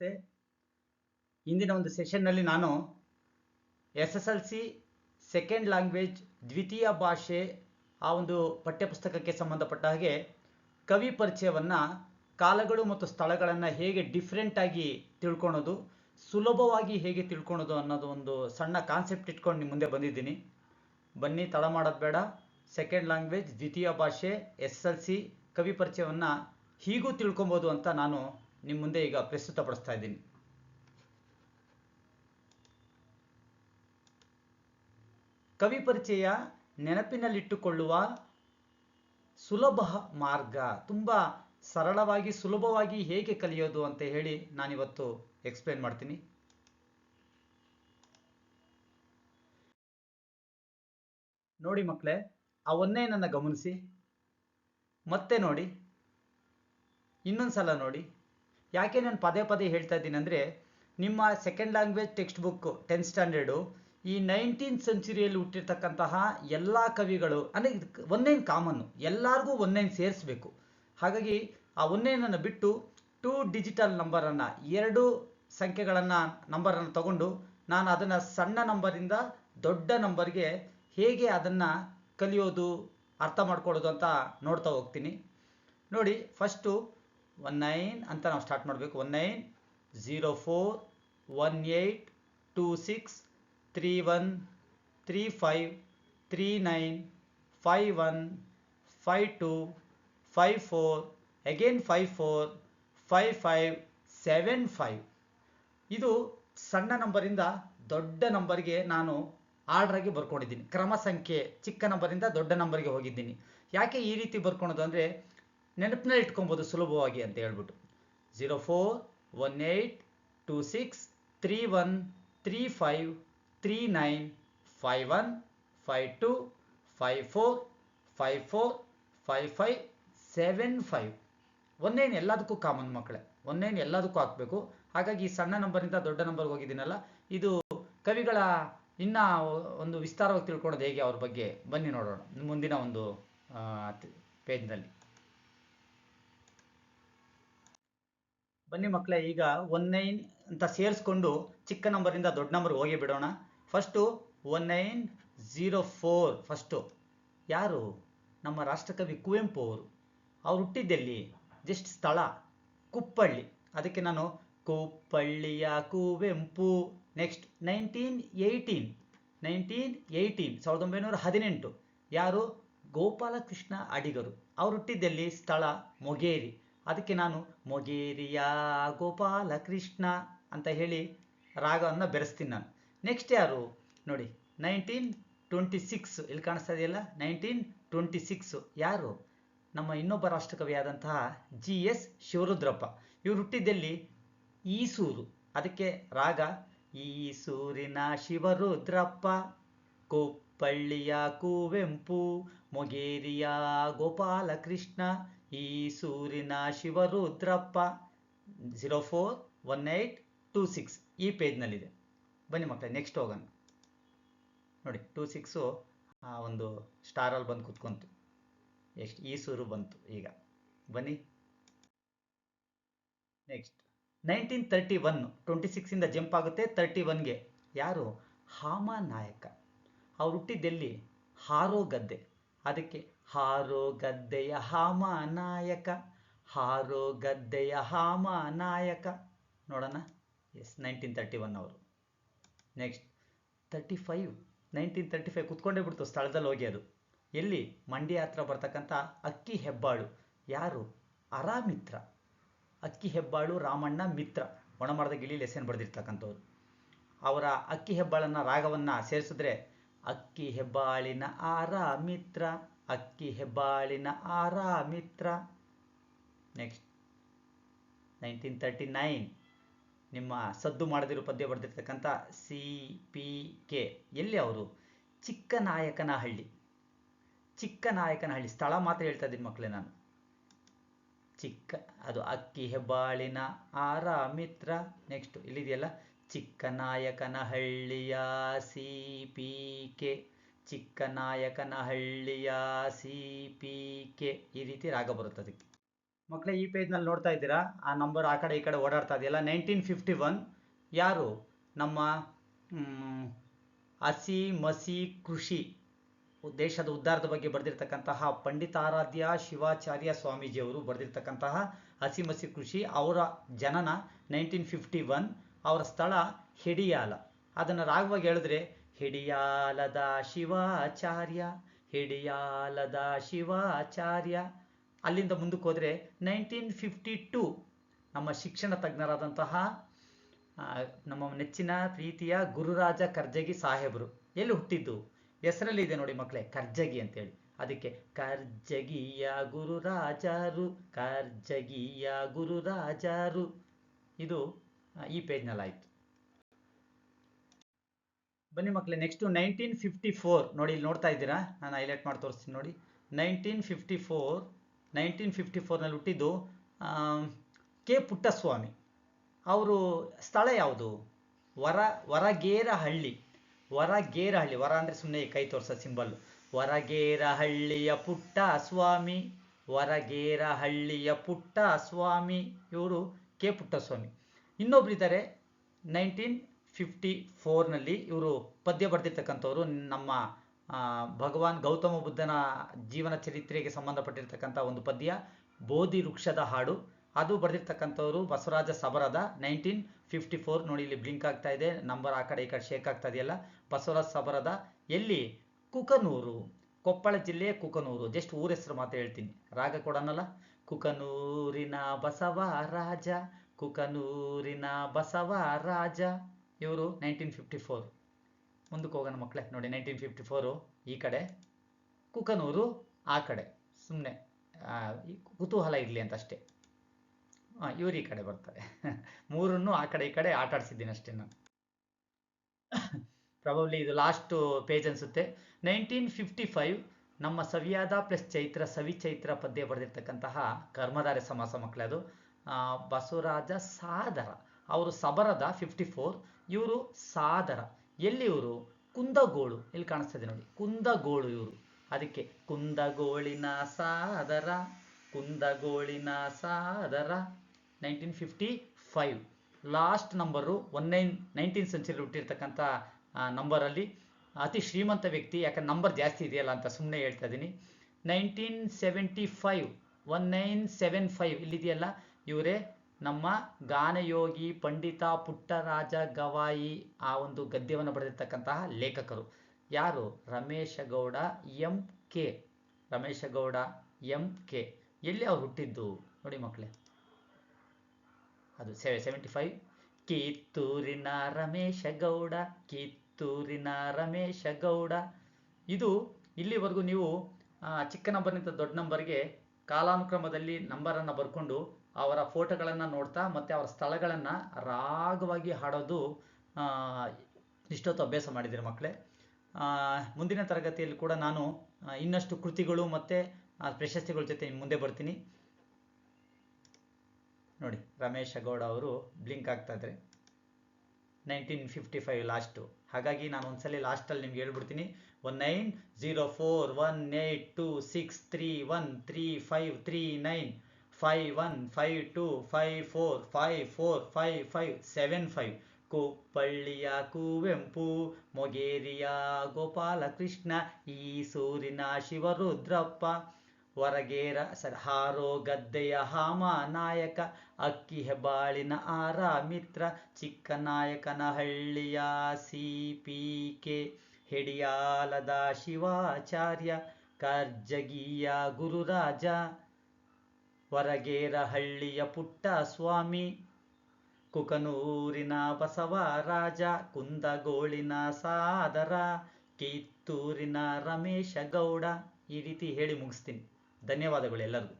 ನಮಸ್ತೆ ಇಂದಿನ ಒಂದು ಸೆಷನ್ನಲ್ಲಿ ನಾನು S S L C second language ದ್ವಿತೀಯ ಭಾಷೆ, ಆ ಒಂದು ಪಠ್ಯಪುಸ್ತಕಕ್ಕೆ ಸಂಬಂಧಪಟ್ಟ ಹಾಗೆ ಕವಿ ಪರಿಚಯವನ್ನು, ಕಾಲಗಳು ಮತ್ತು ಸ್ಥಳಗಳನ್ನು ಹೇಗೆ ಡಿಫ್ರೆಂಟಾಗಿ ತಿಳ್ಕೊಳೋದು, ಸುಲಭವಾಗಿ ಹೇಗೆ ತಿಳ್ಕೊಳೋದು ಅನ್ನೋದು ಒಂದು ಸಣ್ಣ ಕಾನ್ಸೆಪ್ಟ್ ಇಟ್ಕೊಂಡು ನಿಮ್ಮ ಮುಂದೆ ಬಂದಿದ್ದೀನಿ. ಬನ್ನಿ, ತಡ ಮಾಡೋದು ಬೇಡ. ಸೆಕೆಂಡ್ ಲ್ಯಾಂಗ್ವೇಜ್ ದ್ವಿತೀಯ ಭಾಷೆ ಎಸ್ ಎಲ್ ಸಿ ಕವಿ ಪರಿಚಯವನ್ನು ಹೀಗೂ ತಿಳ್ಕೊಬೋದು ಅಂತ ನಾನು ನಿಮ್ಮ ಮುಂದೆ ಈಗ ಪ್ರಸ್ತುತಪಡಿಸ್ತಾ ಇದ್ದೀನಿ. ಕವಿ ಪರಿಚಯ ನೆನಪಿನಲ್ಲಿಟ್ಟುಕೊಳ್ಳುವ ಸುಲಭ ಮಾರ್ಗ, ತುಂಬ ಸರಳವಾಗಿ, ಸುಲಭವಾಗಿ ಹೇಗೆ ಕಲಿಯೋದು ಅಂತ ಹೇಳಿ ನಾನಿವತ್ತು ಎಕ್ಸ್ಪ್ಲೇನ್ ಮಾಡ್ತೀನಿ. ನೋಡಿ ಮಕ್ಕಳೇ ಅವನ್ನೇ ನನ್ನ ಗಮನಿಸಿ. ಮತ್ತೆ ನೋಡಿ. ಇನ್ನೊಂದು ಸಲ ನೋಡಿ. ಯಾಕೆ ನಾನು ಪದೇ ಪದೇ ಹೇಳ್ತಾ ಇದ್ದೀನಿ ಅಂದರೆ, ನಿಮ್ಮ second language text book tenth standard ಈ ನೈನ್ಟೀನ್ ಸೆಂಚುರಿಯಲ್ಲಿ ಹುಟ್ಟಿರ್ತಕ್ಕಂತಹ ಎಲ್ಲ ಕವಿಗಳು, ಅಂದರೆ ಇದು ಒಂದೇನು ಕಾಮನ್ನು ಎಲ್ಲರಿಗೂ ಒಂದೇನು ಸೇರಿಸ್ಬೇಕು. ಹಾಗಾಗಿ ಆ ಒಂದೇನನ್ನು ಬಿಟ್ಟು ಟೂ ಡಿಜಿಟಲ್ ನಂಬರನ್ನು ಎರಡು ಸಂಖ್ಯೆಗಳನ್ನು ನಂಬರನ್ನು ತಗೊಂಡು ನಾನು ಅದನ್ನು ಸಣ್ಣ ನಂಬರಿಂದ ದೊಡ್ಡ ನಂಬರ್ಗೆ ಹೇಗೆ ಅದನ್ನು ಕಲಿಯೋದು, ಅರ್ಥ ಮಾಡ್ಕೊಳ್ಳೋದು ಅಂತ ನೋಡ್ತಾ ಹೋಗ್ತೀನಿ. ನೋಡಿ ಫಸ್ಟು ಒನ್ ನೈನ್ ಅಂತ ನಾವು ಸ್ಟಾರ್ಟ್ ಮಾಡಬೇಕು. One nine zero four one eight two six three one three five three nine five one five two five four again five four five five seven five ಇದು ಸಣ್ಣ ನಂಬರಿಂದ ದೊಡ್ಡ ನಂಬರ್ಗೆ ನಾನು ಆರ್ಡ್ರಾಗಿ ಬರ್ಕೊಂಡಿದ್ದೀನಿ. ಕ್ರಮ ಸಂಖ್ಯೆ ಚಿಕ್ಕ ನಂಬರಿಂದ ದೊಡ್ಡ ನಂಬರ್ಗೆ ಹೋಗಿದ್ದೀನಿ. ಯಾಕೆ ಈ ರೀತಿ ಬರ್ಕೊಳೋದು ಅಂದರೆ ನೆನಪಿನಲ್ಲಿ ಇಟ್ಕೊಬೋದು ಸುಲಭವಾಗಿ ಅಂತ ಹೇಳ್ಬಿಟ್ಟು. Zero four, one eight two six, three one, three five, three nine, five one, five two, five four five four, five five, seven five. ಒಂದೇನು ಎಲ್ಲದಕ್ಕೂ ಕಾಮನ್ ಮಕ್ಕಳೇ. ಒಂದೇನು ಎಲ್ಲದಕ್ಕೂ ಹಾಕಬೇಕು. ಹಾಗಾಗಿ ಈ ಸಣ್ಣ ನಂಬರ್ನಿಂದ ದೊಡ್ಡ ನಂಬರ್ಗೆ ಹೋಗಿದ್ದೀನಲ್ಲ, ಇದು ಕವಿಗಳ ಇನ್ನ ಒಂದು ವಿಸ್ತಾರವಾಗಿ ತಿಳ್ಕೊಳ್ಳೋದು ಹೇಗೆ ಅವ್ರ ಬಗ್ಗೆ? ಬನ್ನಿ ನೋಡೋಣ. ಮುಂದಿನ ಒಂದು ಪೇಜ್ನಲ್ಲಿ. ಬನ್ನಿ ಮಕ್ಕಳೇ ಈಗ ಒನ್ ನೈನ್ ಅಂತ ಸೇರಿಸ್ಕೊಂಡು ಚಿಕ್ಕ ನಂಬರಿಂದ ದೊಡ್ಡ ನಂಬರ್ ಹೋಗಿ ಬಿಡೋಣ. First one nine zero four first ಯಾರು? ನಮ್ಮ ರಾಷ್ಟ್ರಕವಿ ಕುವೆಂಪು ಅವರು. ಅವ್ರು ಹುಟ್ಟಿದ್ದೆಲ್ಲಿ ಜಸ್ಟ್ ಸ್ಥಳ, ಕುಪ್ಪಳ್ಳಿ. ಅದಕ್ಕೆ ನಾನು ಕುಪ್ಪಳ್ಳಿಯ Kuvempu. Next nineteen eighteen nineteen eighteen ಸಾವಿರದ ಒಂಬೈನೂರ ಹದಿನೆಂಟು. ಯಾರು? ಗೋಪಾಲಕೃಷ್ಣ ಅಡಿಗರು. ಅವ್ರು ಹುಟ್ಟಿದ್ದೆಲ್ಲಿ ಸ್ಥಳ, ಮೊಗೇರಿ. ಅದಕ್ಕೆ ನಾನು ಮೊಗೇರಿಯ, ಗೋಪಾಲ, ಕೃಷ್ಣ ಅಂತ ಹೇಳಿ ರಾಗವನ್ನು ಬೆರೆಸ್ತೀನಿ ನಾನು. ನೆಕ್ಸ್ಟ್ ಯಾರು? ನೋಡಿ ನೈನ್ಟೀನ್ ಟ್ವೆಂಟಿ ಸಿಕ್ಸ್ ಇಲ್ಲಿ ಕಾಣಿಸ್ತಾ ಇದೆಯಲ್ಲ? ನೈನ್ಟೀನ್ ಟ್ವೆಂಟಿ ಸಿಕ್ಸ್ ಯಾರು? ನಮ್ಮ ಇನ್ನೊಬ್ಬ ರಾಷ್ಟ್ರಕವಿಯಾದಂತಹ ಜಿ ಎಸ್ ಶಿವರುದ್ರಪ್ಪ. ಇವರು ಹುಟ್ಟಿದ್ದಲ್ಲಿ? ಈಸೂರು. ಅದಕ್ಕೆ ರಾಗ, ಈಸೂರಿನ ಶಿವರುದ್ರಪ್ಪ, ಕೊಪ್ಪಳ್ಳಿಯ ಕುವೆಂಪು, ಮೊಗೇರಿಯ Gopalakrishna ಈಸೂರಿನ Shivarudrappa zero four one eight two six ಈ ಪೇಜ್ನಲ್ಲಿದೆ ಬನ್ನಿ ಮಕ್ಕಳೇ ನೆಕ್ಸ್ಟ್ ಹೋಗೋಣ. ನೋಡಿ ಟೂ ಸಿಕ್ಸು ಆ ಒಂದು ಸ್ಟಾರಲ್ಲಿ ಬಂದು ಕುತ್ಕೊಂತು. ಎಷ್ಟು ಸೂರು ಬಂತು ಈಗ. ಬನ್ನಿ. Next nineteen thirty one twenty ಸಿಕ್ಸಿಂದ jump ಆಗುತ್ತೆ ತರ್ಟಿ ಒನ್ಗೆ ಯಾರು? ಹಾಮ ನಾಯಕ. ಅವ್ರು ಹುಟ್ಟಿದ್ದೆಲ್ಲಿ ಹಾರೋ ಗದ್ದೆ. ಅದಕ್ಕೆ ಹಾರೋ ಗದ್ದೆಯ ಹಾಮ ನಾಯಕ, ಹಾರೋ ಗದ್ದೆಯ ಹಾಮ ನಾಯಕ. ನೋಡೋಣ. ಎಸ್ ನೈನ್ಟೀನ್ ತರ್ಟಿ ಒನ್ ಅವರು. Next thirty five nineteen thirty five ಕುತ್ಕೊಂಡೇ ಬಿಡ್ತು ಸ್ಥಳದಲ್ಲಿ ಹೋಗಿ ಅದು. ಎಲ್ಲಿ? ಮಂಡ್ಯ ಹತ್ರ ಬರ್ತಕ್ಕಂಥ ಅಕ್ಕಿ ಹೆಬ್ಬಾಳು. ಯಾರು? ಅರಾಮಿತ್ರ. ಅಕ್ಕಿ ಹೆಬ್ಬಾಳು ರಾಮಣ್ಣ ಮಿತ್ರ. ಒಣಮರದ ಗಿಳಿ ಲೆಸನ್ ಬರೆದಿರ್ತಕ್ಕಂಥವ್ರು. ಅವರ ಅಕ್ಕಿ ಹೆಬ್ಬಾಳನ್ನ ರಾಗವನ್ನು ಸೇರಿಸಿದ್ರೆ, ಅಕ್ಕಿ ಹೆಬ್ಬಾಳಿನ ಆರ ಮಿತ್ರ ಅಕ್ಕಿ ಹೆಬ್ಬಾಳಿನ A Ra Mitra. Next nineteen thirty nine ನಿಮ್ಮ ಸದ್ದು ಮಾಡದಿರೋ ಪದ್ಯ ಬರೆದಿರ್ತಕ್ಕಂಥ ಸಿ ಪಿ ಕೆ ಎಲ್ಲಿ ಅವರು? ಚಿಕ್ಕನಾಯಕನಹಳ್ಳಿ. ಚಿಕ್ಕನಾಯಕನಹಳ್ಳಿ. ಸ್ಥಳ ಮಾತ್ರ ಹೇಳ್ತಾ ಇದ್ದೀನಿ ಮಕ್ಕಳೇ ನಾನು. ಚಿಕ್ಕ, ಅದು ಅಕ್ಕಿ ಹೆಬ್ಬಾಳಿನ ಆರ ಮಿತ್ರ. ನೆಕ್ಸ್ಟ್ ಇಲ್ಲಿದೆಯಲ್ಲ? ಚಿಕ್ಕನಾಯಕನಹಳ್ಳಿಯ ಸಿ ಪಿ ಕೆ ಚಿಕ್ಕನಾಯಕನಹಳ್ಳಿಯ ಸಿ ಪಿ ಕೆ ಈ ರೀತಿ ರಾಗ ಬರುತ್ತೆ ಅದಕ್ಕೆ ಮಕ್ಕಳೇ ಈ ಪೇಜ್ನಲ್ಲಿ ನೋಡ್ತಾ ಇದ್ದೀರಾ? ಆ ನಂಬರ್ ಆ ಕಡೆ ಈ ಕಡೆ ಓಡಾಡ್ತಾ ಇದೆಯಲ್ಲ? ನೈನ್ಟೀನ್ ಫಿಫ್ಟಿ ಒನ್ ಯಾರು? ನಮ್ಮ ಹಸಿ ಮಸಿ ಕೃಷಿ ದೇಶದ ಉದ್ಧಾರದ ಬಗ್ಗೆ ಬರೆದಿರ್ತಕ್ಕಂತಹ ಪಂಡಿತಾರಾಧ್ಯ ಶಿವಾಚಾರ್ಯ ಸ್ವಾಮೀಜಿಯವರು ಬರೆದಿರ್ತಕ್ಕಂತಹ ಹಸಿಮಸಿ ಕೃಷಿ ಅವರ ಜನನ ನೈನ್ಟೀನ್ ಫಿಫ್ಟಿ ಒನ್ ಅವರ ಸ್ಥಳ ಹಿಡಿಯಾಲ. ಅದನ್ನು ರಾಗವಾಗಿ ಹೇಳಿದ್ರೆ ಹಿಡಿಯಾಲದ ಶಿವಾಚಾರ್ಯ ಹಿಡಿಯಾಲದ ಶಿವಾಚಾರ್ಯ. ಅಲ್ಲಿಂದ ಮುಂದಕ್ಕೆ ಹೋದರೆ ನೈನ್ಟೀನ್ ಫಿಫ್ಟಿ ಟು ನಮ್ಮ ಶಿಕ್ಷಣ ತಜ್ಞರಾದಂತಹ ನಮ್ಮ ನೆಚ್ಚಿನ ಪ್ರೀತಿಯ ಗುರುರಾಜ ಕರ್ಜಗಿ ಸಾಹೇಬರು. ಎಲ್ಲಿ ಹುಟ್ಟಿದ್ದು? ಹೆಸರಲ್ಲಿ ಇದೆ ನೋಡಿ ಮಕ್ಕಳೇ, ಕರ್ಜಗಿ ಅಂತೇಳಿ. ಅದಕ್ಕೆ ಕರ್ಜಗಿಯ ಗುರುರಾಜರು ಕರ್ಜಗಿಯ ಗುರುರಾಜರು. ಇದು ಈ ಪೇಜ್ನಲ್ಲಾಯಿತು ಬನ್ನಿ ಮಕ್ಕಳೇ ನೆಕ್ಸ್ಟು ನೈನ್ಟೀನ್ ಫಿಫ್ಟಿ ಫೋರ್ ನೋಡಿ ಇಲ್ಲಿ ನೋಡ್ತಾ ಇದ್ದೀರಾ? ನಾನು ಹೈಲೈಟ್ ಮಾಡಿ ತೋರಿಸ್ತೀನಿ ನೋಡಿ. Nineteen fifty four nineteen fifty ಫೋರ್ನಲ್ಲಿ ಹುಟ್ಟಿದ್ದು ಕೆ ಪುಟ್ಟಸ್ವಾಮಿ. ಅವರು ಸ್ಥಳ ಯಾವುದು? ವರ, ವರಗೇರಹಳ್ಳಿ. ವರಗೇರಹಳ್ಳಿ, ವರ ಅಂದರೆ ಸುಮ್ಮನೆ ಕೈ ತೋರಿಸೋ ಸಿಂಬಲ್ ವರಗೇರಹಳ್ಳಿಯ ಪುಟ್ಟ ಸ್ವಾಮಿ ವರಗೇರಹಳ್ಳಿಯ ಪುಟ್ಟ ಸ್ವಾಮಿ ಇವರು ಕೆ ಪುಟ್ಟಸ್ವಾಮಿ. ಇನ್ನೊಬ್ರು ಇದ್ದಾರೆ ನೈನ್ಟೀನ್ ಫಿಫ್ಟಿ ಫೋರ್ನಲ್ಲಿ ಇವರು ಪದ್ಯ ಬರೆದಿರ್ತಕ್ಕಂಥವ್ರು, ನಮ್ಮ ಭಗವಾನ್ ಗೌತಮ ಬುದ್ಧನ ಜೀವನ ಚರಿತ್ರೆಗೆ ಸಂಬಂಧಪಟ್ಟಿರ್ತಕ್ಕಂಥ ಒಂದು ಪದ್ಯ, ಬೋಧಿ ವೃಕ್ಷದ ಹಾಡು. ಅದು ಬರೆದಿರ್ತಕ್ಕಂಥವ್ರು Basavaraja Sabarada nineteen fifty four ನೋಡಿ ಇಲ್ಲಿ ಬ್ಲಿಂಕ್ ಆಗ್ತಾ ಇದೆ. ನಂಬರ್ ಆ ಕಡೆ ಈ ಕಡೆ ಶೇಕ್ ಆಗ್ತಾ ಇದೆಯಲ್ಲ? ಬಸವರಾಜ ಸಬರದ ಎಲ್ಲಿ? ಕುಕನೂರು. ಕೊಪ್ಪಳ ಜಿಲ್ಲೆಯ ಕುಕನೂರು. ಜಸ್ಟ್ ಊರ ಹೆಸರು ಮಾತ್ರ ಹೇಳ್ತೀನಿ. ರಾಗ ಕೊಡನಲ್ಲ ಕುಕನೂರಿನ ಬಸವ ರಾಜ, ಕುಕನೂರಿನ ಬಸವ ರಾಜ. ಇವರು ನೈನ್ಟೀನ್ ಫಿಫ್ಟಿ ಫೋರ್ ಮುಂದಕ್ಕೆ ಹೋಗೋಣ ಮಕ್ಕಳೇ ನೋಡಿ ನೈನ್ಟೀನ್ ಫಿಫ್ಟಿ ಫೋರು ಈ ಕಡೆ ಕುಕನೂರು ಆ ಕಡೆ. ಸುಮ್ಮನೆ ಕುತೂಹಲ ಇರಲಿ ಅಂತ ಅಷ್ಟೇ ಹಾಂ ಇವರು ಈ ಕಡೆ ಬರ್ತಾರೆ. ಮೂರನ್ನು ಆ ಕಡೆ ಈ ಕಡೆ ಆಟ ಆಡಿಸಿದ್ದೀನಿ ಅಷ್ಟೇ ನಾನು. ಪ್ರಾಬಬ್ಲಿ ಇದು ಲಾಸ್ಟ್ ಪೇಜ್ ಅನಿಸುತ್ತೆ. ನೈನ್ಟೀನ್ ಫಿಫ್ಟಿ ಫೈವ್ ನಮ್ಮ ಸವಿಯಾದ ಪ್ಲಸ್ ಚೈತ್ರ ಸವಿ ಚೈತ್ರ ಪದ್ಯ ಬರೆದಿರ್ತಕ್ಕಂತಹ ಕರ್ಮಧಾರೆ ಸಮಾಸ ಮಕ್ಕಳೇ ಅದು. ಆ, ಬಸವರಾಜ ಸಾದರ. ಅವರು ಸಬರದ ಫಿಫ್ಟಿ ಫೋರ್ ಇವರು ಸಾದರ. ಎಲ್ಲಿ ಇವರು? ಕುಂದಗೋಳು. ಇಲ್ಲಿ ಕಾಣಿಸ್ತದೆ ನೋಡಿ. ಕುಂದಗೋಳು ಇವರು. ಅದಕ್ಕೆ ಕುಂದಗೋಳಿನ ಸಾದರ ಕುಂದಗೋಳಿನ ಸಾದರ. Nineteen fifty five. Last number one nine, nineteen century ಹುಟ್ಟಿರ್ತಕ್ಕಂಥ ನಂಬರಲ್ಲಿ ಅತಿ ಶ್ರೀಮಂತ ವ್ಯಕ್ತಿ, ಯಾಕಂದ್ರೆ ನಂಬರ್ ಜಾಸ್ತಿ ಇದೆಯಲ್ಲ ಅಂತ ಸುಮ್ಮನೆ ಹೇಳ್ತಾ ಇದ್ದೀನಿ. Nineteen seventy five, one nine seven five ಇಲ್ಲಿದೆಯಲ್ಲ, ಇವರೇ ನಮ್ಮ ಗಾನಯೋಗಿ ಪಂಡಿತ ಪುಟ್ಟರಾಜ ಗವಾಯಿ ಆ ಒಂದು ಗದ್ಯವನ್ನು ಬರೆದಿರ್ತಕ್ಕಂತಹ ಲೇಖಕರು. ಯಾರು? Ramesha Gowda, M K. Ramesha Gowda, M K. ಎಲ್ಲಿ ಅವ್ರು ಹುಟ್ಟಿದ್ದು? ನೋಡಿ ಮಕ್ಕಳೇ. ಅದು ಸೆವೆ ಸೆವೆಂಟಿ ಫೈವ್ ಕಿತ್ತೂರಿನ ರಮೇಶ ಗೌಡ, ಕಿತ್ತೂರಿನ ರಮೇಶ ಗೌಡ. ಇದು ಇಲ್ಲಿವರೆಗೂ ನೀವು ಚಿಕ್ಕ ನಂಬರ್ನಿಂದ ದೊಡ್ಡ ನಂಬರ್ಗೆ ಕಾಲಾನುಕ್ರಮದಲ್ಲಿ ನಂಬರನ್ನು ಬರ್ಕೊಂಡು ಅವರ ಫೋಟೋಗಳನ್ನು ನೋಡ್ತಾ ಮತ್ತು ಅವರ ಸ್ಥಳಗಳನ್ನು ರಾಗವಾಗಿ ಹಾಡೋದು ಇಷ್ಟೊತ್ತು ಅಭ್ಯಾಸ ಮಾಡಿದ್ದೀರಿ ಮಕ್ಕಳೇ. ಮುಂದಿನ ತರಗತಿಯಲ್ಲಿ ಕೂಡ ನಾನು ಇನ್ನಷ್ಟು ಕೃತಿಗಳು ಮತ್ತು ಪ್ರಶಸ್ತಿಗಳ ಜೊತೆ ಮುಂದೆ ಬರ್ತೀನಿ. ನೋಡಿ, ರಮೇಶ ಗೌಡ ಅವರು ಬ್ಲಿಂಕ್ ಆಗ್ತಾ ಇದ್ದಾರೆ. ನೈನ್ಟೀನ್ ಫಿಫ್ಟಿ ಫೈವ್ ಲಾಸ್ಟು ಹಾಗಾಗಿ ನಾನು ಒಂದ್ಸಲಿ ಲಾಸ್ಟಲ್ಲಿ ನಿಮ್ಗೆ ಹೇಳ್ಬಿಡ್ತೀನಿ. One nine zero four one eight two six three one three five three nine five one five two five four five four five five seven five ಕುಪ್ಪಳ್ಳಿಯ Kuvempu, ಮೊಗೇರಿಯ ಗೋಪಾಲಕೃಷ್ಣ, ಈಸೂರಿನ ಶಿವರುದ್ರಪ್ಪ, ಹೊರಗೇರ ಸರ್ ಹಾರೋ ಗದ್ದೆಯ ಹಾಮ ನಾಯಕ, ಅಕ್ಕಿ ಹೆಬ್ಬಾಳಿನ ಆರ ಮಿತ್ರ ಚಿಕ್ಕನಾಯಕನ ಹಳ್ಳಿಯ ಸಿ ಪಿ ಕೆ, ಹಿಡಿಯಾಲದ ಶಿವಾಚಾರ್ಯ, ಕರ್ಜಗಿಯ ಗುರುರಾಜ ಹೊರಗೇರ ಹಳ್ಳಿಯ ಪುಟ್ಟ ಸ್ವಾಮಿ, ಕುಕನೂರಿನ ಬಸವರಾಜ ಕುಂದಗೋಳಿನ ಸಾದರ, ಕಿತ್ತೂರಿನ ರಮೇಶ ಗೌಡ ಈ ರೀತಿ ಹೇಳಿ ಮುಗಿಸ್ತೀನಿ. ಧನ್ಯವಾದಗಳು ಎಲ್ಲರಿಗೂ.